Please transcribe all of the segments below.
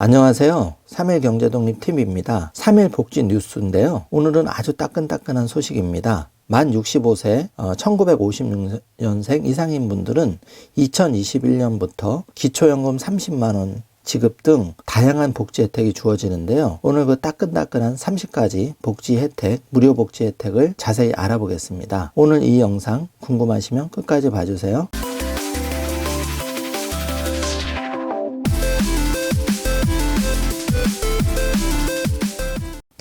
안녕하세요. 3일 경제독립TV입니다. 3일 복지 뉴스인데요. 오늘은 아주 따끈따끈한 소식입니다. 만 65세, 1956년생 이상인 분들은 2021년부터 기초연금 30만원 지급 등 다양한 복지 혜택이 주어지는데요. 오늘 그 따끈따끈한 30가지 복지 혜택, 무료 복지 혜택을 자세히 알아보겠습니다. 오늘 이 영상 궁금하시면 끝까지 봐주세요.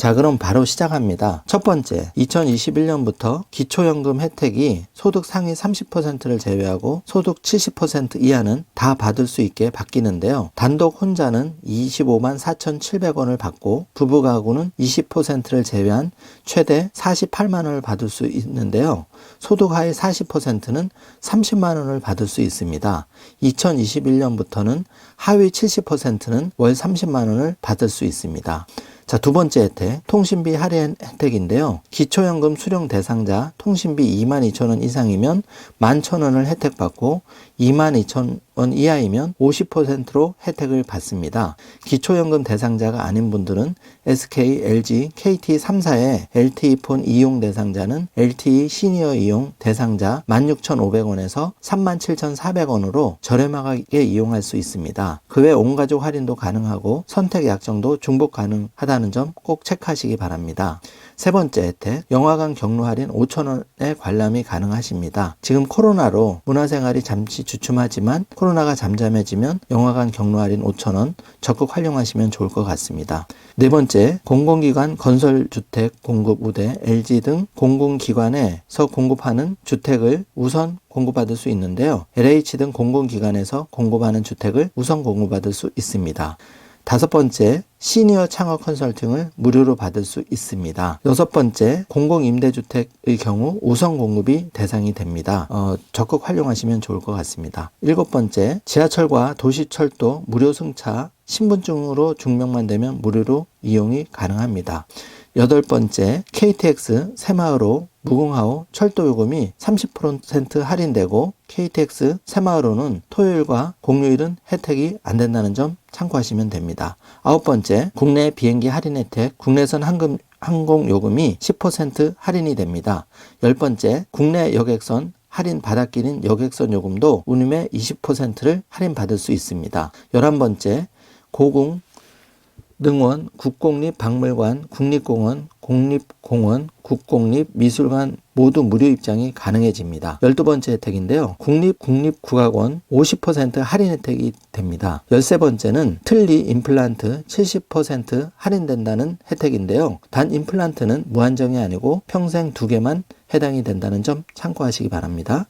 자, 그럼 바로 시작합니다. 첫 번째, 2021년부터 기초연금 혜택이 소득 상위 30%를 제외하고 소득 70% 이하는 다 받을 수 있게 바뀌는데요. 단독 혼자는 25만 4,700원을 받고 부부 가구는 20%를 제외한 최대 48만 원을 받을 수 있는데요. 소득 하위 40%는 30만 원을 받을 수 있습니다. 2021년부터는 하위 70%는 월 30만 원을 받을 수 있습니다. 자, 두 번째 혜택, 통신비 할인 혜택인데요. 기초연금 수령 대상자 통신비 22,000원 이상이면 11,000원을 혜택받고 22,000 원 이하이면 50%로 혜택을 받습니다. 기초연금 대상자가 아닌 분들은 SK, LG, KT 3사의 LTE폰 이용 대상자는 LTE 시니어 이용 대상자 16,500원에서 37,400원으로 저렴하게 이용할 수 있습니다. 그 외 온가족 할인도 가능하고 선택 약정도 중복 가능하다는 점 꼭 체크하시기 바랍니다. 세 번째 혜택, 영화관 경로 할인 5,000원의 관람이 가능하십니다. 지금 코로나로 문화생활이 잠시 주춤하지만 코로나 가 잠잠해지면 영화관 경로 할인 5,000원 적극 활용하시면 좋을 것 같습니다. 네 번째, 공공기관 건설 주택 공급 우대 LG 등 공공기관에서 공급하는 주택을 우선 공급받을 수 있는데요. LH 등 공공기관에서 공급하는 주택을 우선 공급받을 수 있습니다. 다섯 번째, 시니어 창업 컨설팅을 무료로 받을 수 있습니다. 여섯 번째, 공공임대주택의 경우 우선 공급이 대상이 됩니다. 어, 적극 활용하시면 좋을 것 같습니다. 일곱 번째, 지하철과 도시철도 무료 승차 신분증으로 증명만 되면 무료로 이용이 가능합니다. 여덟 번째, KTX 새마을호 무궁화호 철도 요금이 30% 할인되고 KTX 새마을호는 토요일과 공휴일은 혜택이 안 된다는 점 참고하시면 됩니다. 아홉 번째, 국내 비행기 할인 혜택, 국내선 항금, 항공 요금이 10% 할인이 됩니다. 열 번째, 국내 여객선 할인 받았기는 여객선 요금도 운임의 20%를 할인받을 수 있습니다. 열한 번째, 고궁, 능원, 국공립 박물관, 국립공원, 공립공원, 국공립 미술관 모두 무료 입장이 가능해집니다. 12번째 혜택인데요. 국립 국립국악원 50% 할인 혜택이 됩니다. 13번째는 틀니 임플란트 70% 할인된다는 혜택인데요. 단 임플란트는 무한정이 아니고 평생 두 개만 해당이 된다는 점 참고하시기 바랍니다.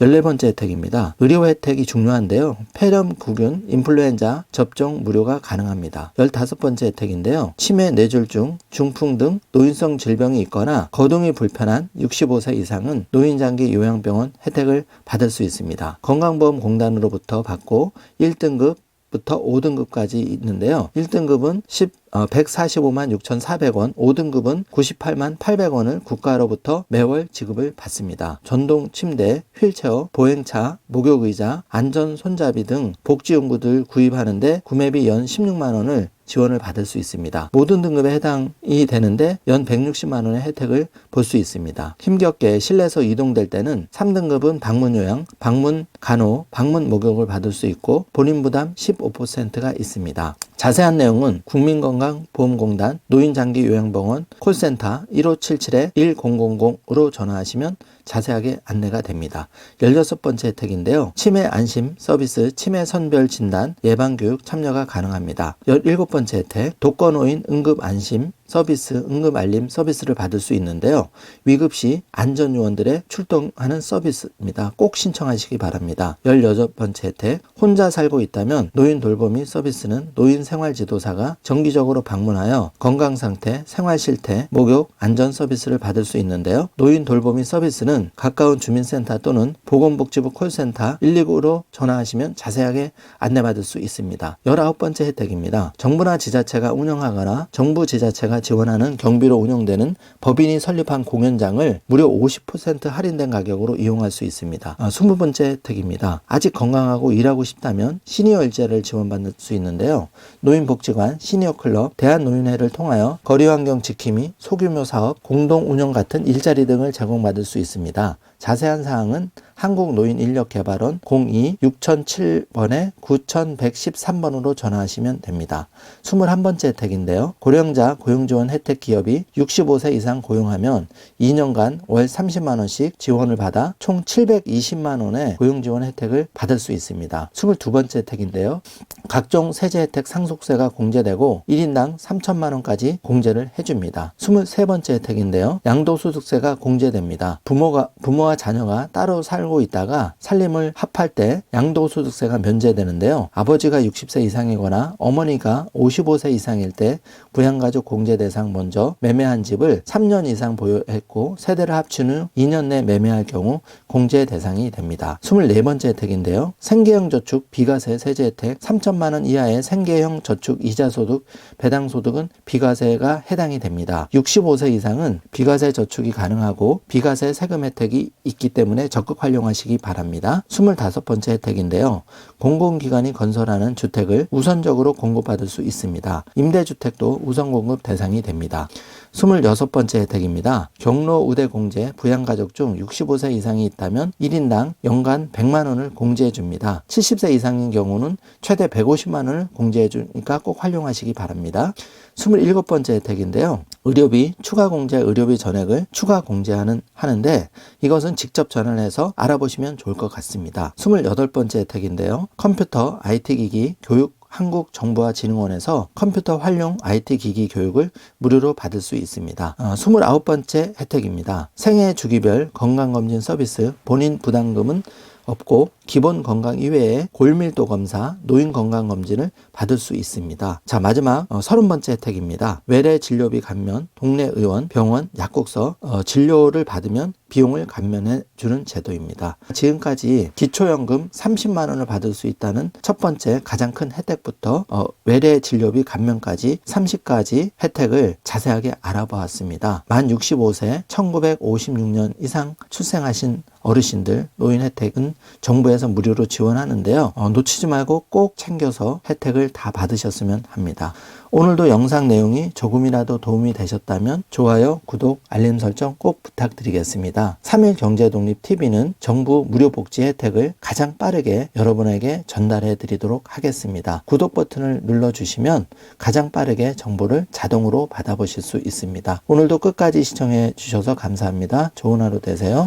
14번째 혜택입니다. 의료 혜택이 중요한데요. 폐렴, 구균, 인플루엔자 접종 무료가 가능합니다. 15번째 혜택인데요. 치매, 뇌졸중, 중풍 등 노인성 질병이 있거나 거동이 불편한 65세 이상은 노인장기 요양병원 혜택을 받을 수 있습니다. 건강보험공단으로부터 받고 1등급 부터 5등급까지 있는데요. 1등급은 10, 어, 145만 6,400원, 5등급은 98만 800원을 국가로부터 매월 지급을 받습니다. 전동 침대, 휠체어, 보행차, 목욕의자, 안전 손잡이 등 복지용구들 구입하는데 구매비 연 16만 원을 지원을 받을 수 있습니다. 모든 등급에 해당이 되는데 연 160만 원의 혜택을 볼 수 있습니다. 힘겹게 실내에서 이동될 때는 3등급은 방문 요양, 방문 간호, 방문 목욕을 받을 수 있고 본인 부담 15%가 있습니다. 자세한 내용은 국민건강보험공단 노인장기요양병원 콜센터 1577-1000으로 전화하시면 자세하게 안내가 됩니다. 16번째 혜택인데요. 치매 안심 서비스 치매 선별 진단 예방 교육 참여가 가능합니다. 17번째 혜택 독거노인 응급 안심 서비스 응급 알림 서비스를 받을 수 있는데요. 위급 시 안전요원들의 출동하는 서비스입니다. 꼭 신청하시기 바랍니다. 16번째 혜택 혼자 살고 있다면 노인 돌보미 서비스는 노인 생활 지도사가 정기적으로 방문하여 건강 상태, 생활 실태, 목욕, 안전 서비스를 받을 수 있는데요. 노인 돌보미 서비스는 가까운 주민센터 또는 보건복지부 콜센터 119로 전화하시면 자세하게 안내받을 수 있습니다. 19번째 혜택입니다. 정부나 지자체가 운영하거나 정부 지자체가 지원하는 경비로 운영되는 법인이 설립한 공연장을 무려 50% 할인된 가격으로 이용할 수 있습니다. 아, 20번째 혜택입니다. 아직 건강하고 일하고 싶다면 시니어 일자리를 지원받을 수 있는데요. 노인복지관, 시니어 클럽, 대한노인회를 통하여 거리환경 지킴이, 소규모 사업, 공동 운영 같은 일자리 등을 제공받을 수 있습니다. 자세한 사항은 한국노인인력개발원 02-6007번에 9113번으로 전화하시면 됩니다. 21번째 혜택인데요. 고령자 고용지원 혜택 기업이 65세 이상 고용하면 2년간 월 30만원씩 지원을 받아 총 720만원의 고용지원 혜택을 받을 수 있습니다. 22번째 혜택인데요. 각종 세제 혜택 상속세가 공제되고 1인당 3천만원까지 공제를 해줍니다. 23번째 혜택인데요. 양도소득세가 공제됩니다. 부모가, 부모 와 자녀가 따로 살고 있다가 살림을 합할 때 양도소득세가 면제되는데요. 아버지가 60세 이상이거나 어머니가 55세 이상일 때 부양가족 공제 대상 먼저 매매한 집을 3년 이상 보유했고 세대를 합친 후 2년 내 매매할 경우 공제 대상이 됩니다. 24번째 혜택인데요. 생계형 저축 비과세 세제 혜택 3천만 원 이하의 생계형 저축 이자 소득, 배당 소득은 비과세가 해당이 됩니다. 65세 이상은 비과세 저축이 가능하고 비과세 세금 혜택이 있기 때문에 적극 활용하시기 바랍니다. 25번째 혜택인데요. 공공기관이 건설하는 주택을 우선적으로 공급받을 수 있습니다. 임대주택도 우선 공급 대상이 됩니다. 26번째 혜택입니다. 경로 우대 공제 부양가족 중 65세 이상이 있다면 1인당 연간 100만 원을 공제해 줍니다. 70세 이상인 경우는 최대 150만 원을 공제해 주니까 꼭 활용하시기 바랍니다. 27번째 혜택인데요. 의료비 추가 공제 의료비 전액을 추가 공제하는 하는데 이것은 직접 전화를 해서 알아보시면 좋을 것 같습니다. 28번째 혜택인데요. 컴퓨터, IT 기기, 교육 한국정보화진흥원에서 컴퓨터 활용 IT 기기 교육을 무료로 받을 수 있습니다. 어, 29번째 혜택입니다. 생애 주기별 건강검진 서비스 본인 부담금은 없고 기본 건강 이외에 골밀도 검사, 노인 건강 검진을 받을 수 있습니다. 자 마지막 어, 30번째 혜택입니다. 외래 진료비 감면, 동네 의원, 병원, 약국서 어, 진료를 받으면 비용을 감면해 주는 제도입니다. 지금까지 기초연금 30만 원을 받을 수 있다는 첫 번째 가장 큰 혜택부터 어, 외래 진료비 감면까지 30가지 혜택을 자세하게 알아보았습니다. 만 65세 1956년 이상 출생하신 어르신들 노인 혜택은 정부에서 무료로 지원하는데요. 어, 놓치지 말고 꼭 챙겨서 혜택을 다 받으셨으면 합니다. 오늘도 영상 내용이 조금이라도 도움이 되셨다면 좋아요, 구독, 알림 설정 꼭 부탁드리겠습니다. 3일 경제독립TV는 정부 무료 복지 혜택을 가장 빠르게 여러분에게 전달해 드리도록 하겠습니다. 구독 버튼을 눌러주시면 가장 빠르게 정보를 자동으로 받아보실 수 있습니다. 오늘도 끝까지 시청해 주셔서 감사합니다. 좋은 하루 되세요.